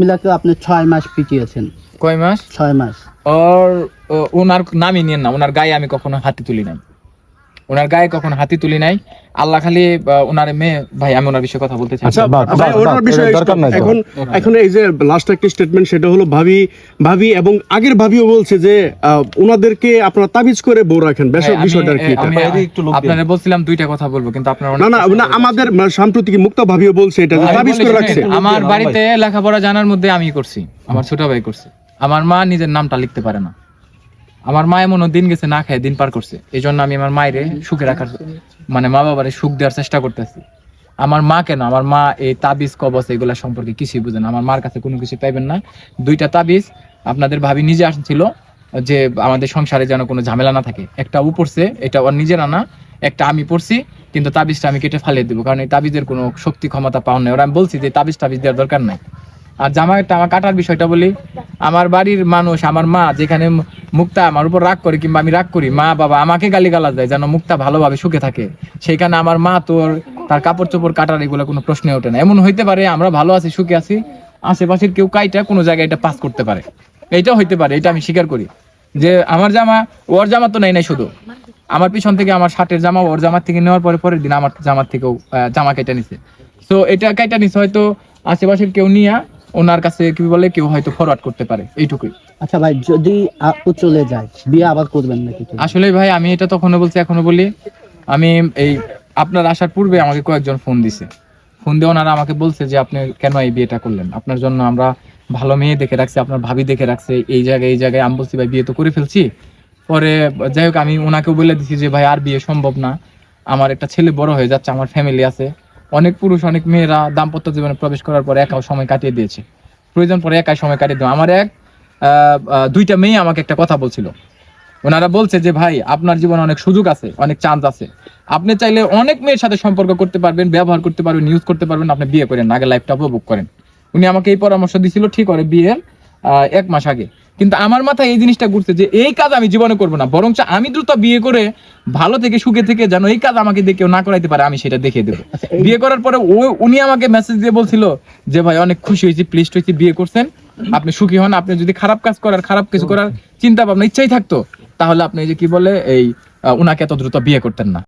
মিলাকে আপনি ছয় মাস পিটিয়েছেন। কয় মাস? ছয় মাস। ওর ওনার নামই নিয়েন না ওনার গায়ে আমি কখনো হাতে তুলি নাই। ওনার গায়ে কখন হাতি তুলি নাই। আল্লাহ খালি ওনার মেয়ে ভাই আমি ওনার বিষয়ে কথা বলতে চাই। আচ্ছা ভাই, ওনার বিষয়ে। এখন এখন এই যে লাস্ট একটা স্টেটমেন্ট সেটা হলো ভাবি ভাবি এবং আগের ভাবিও বলছে যে ওনাদেরকে আপনারা তাবিজ করে বউ রাখেন। আমি- বিষয়টা কি একটু লোক আপনারা বলছিলাম দুইটা কথা বলব কিন্তু আপনারা না না না আমাদের সাম্প্রতিক মুক্তা ভাবিও বলছে এটা যে তাবিজ করে রাখছে। আমার বাড়িতে লেখাপড়া জানার মধ্যে আমি করছি আমার ছোট ভাই করছে। আমার মা নিজের নামটা লিখতে পারে না। আমার মা এমন দিন গেছে না খায়, দিন পার করছে। এই জন্য আমি আমার মায়ের সুখে রাখার মানে মা বাবারে সুখ দেওয়ার চেষ্টা করতেছি। আমার মা কেন? আমার মা এই তাবিজ, কবচ এগুলা সম্পর্কে কিছুই বুঝে না। আমার মার কাছে কোনো কিছু পাইবেন না। দুইটা তাবিজ আপনাদের ভাবি নিজে আসছিল যে আমাদের সংসারে যেন কোনো ঝামেলা না থাকে। একটা ও পড়ছে, এটা ওর নিজের আনা, একটা আমি পড়ছি, কিন্তু তাবিজটা আমি কেটে ফালিয়ে দেবো। কারণ এই তাবিজের কোনো শক্তি, ক্ষমতা পাওয়া নেই। ওরা আমি বলছি যে তাবিজ তাবিজ দেওয়ার দরকার নাই। আর জামাটা আমার কাটার বিষয়টা বলি আমার বাড়ির মানুষ, আমার মা যেখানে মুক্তা আমার উপর রাগ করে কিংবা আমি রাগ করি, মা বাবা আমাকে গালি গালা দেয় যেন মুক্তা ভালোভাবে সুখে থাকে। সেইখানে আমার মা, তোর, তার কাপড় চোপড় কাটার এগুলো কোনো প্রশ্নে ওঠে না। এমন হইতে পারে আমরা ভালো আছি, সুখে আছি, আশেপাশের কেউ কাইটা কোনো জায়গায় এটা পাস করতে পারে। এইটা হইতে পারে, এটা আমি স্বীকার করি। যে আমার জামা, ওর জামা তো নেই নাই শুধু। আমার পিছন থেকে আমার শার্টের জামা ওর জামার থেকে নেওয়ার পরে পরের দিন আমার জামার থেকেও জামা কেটে নিছে। তো এটা কেটে নিছে হয়তো আশেপাশের কেউ নিয়ে ওনার কাছে কি বলে কেউ হয়তো ফরওয়ার্ড করতে পারে। এইটুকুই। আচ্ছা ভাই যদি আপু চলে যায় বিয়ে আবার করবেন নাকি আসলে ভাই আমি এটা তখনও বলছি এখনও বলি। আমি এই আপনার আসার পূর্বে আমাকে কয়েকজন ফোন দিছে। ফোন দিয়ে ওনারা আমাকে বলছে যে আপনি কেন এই বিয়েটা করলেন? আপনার জন্য আমরা ভালো মেয়ে দেখে রাখছি আপনার ভাবি দেখে রাখছে এই জায়গায় এই জায়গায়। আমি বলছি ভাই বিয়ে তো করে ফেলছি। পরে যাই হোক আমি ওনাকেও বলে দিছি যে ভাই আর বিয়ে সম্ভব না। আমার একটা ছেলে বড় হয়ে যাচ্ছে আমার ফ্যামিলি আছে। অনেক পুরুষ, অনেক মেয়েরা দাম্পত্য জীবনে প্রবেশ করার পর একাও সময় কাটিয়ে দিয়েছে। প্রয়োজন পরে একাই সময় কাটিয়ে দেওয়া। আমার এক দুইটা মেয়ে আমাকে একটা কথা বলছিল। ওনারা বলছে যে, ভাই, আপনার জীবনে অনেক সুযোগ আছে, অনেক চান্স আছে। আপনি চাইলে অনেক মেয়ের সাথে সম্পর্ক করতে পারবেন, ব্যবহার করতে পারবেন ইউজ করতে পারবেন, আপনি বিয়ে করেন, আগে লাইফটা উপভোগ করেন। উনি আমাকে এই পরামর্শ দিছিল, ঠিক করে বিয়ের এক মাস আগে। কিন্তু আমার মাথায় এই জিনিসটা ঘুরছে যে এই কাজ আমি জীবনে করব না বরঞ্চ আমি দ্রুত বিয়ে করে ভালো থেকে সুখে থেকে যেন এই কাজ আমাকে দিয়ে কেউ না করাইতে পারে আমি সেটা দেখিয়ে দেবো। আচ্ছা, বিয়ে করার পরে ও উনি আমাকে মেসেজ দিয়ে বলছিল যে ভাই অনেক খুশি হয়েছি প্লিজ হয়েছি বিয়ে করছেন। আপনি সুখী হন আপনি যদি খারাপ কাজ করার খারাপ কিছু করার চিন্তা ভাবনা ইচ্ছাই থাকতো তাহলে আপনি যে কি বলে এই উনাকে এত দ্রুত বিয়ে করতেন না।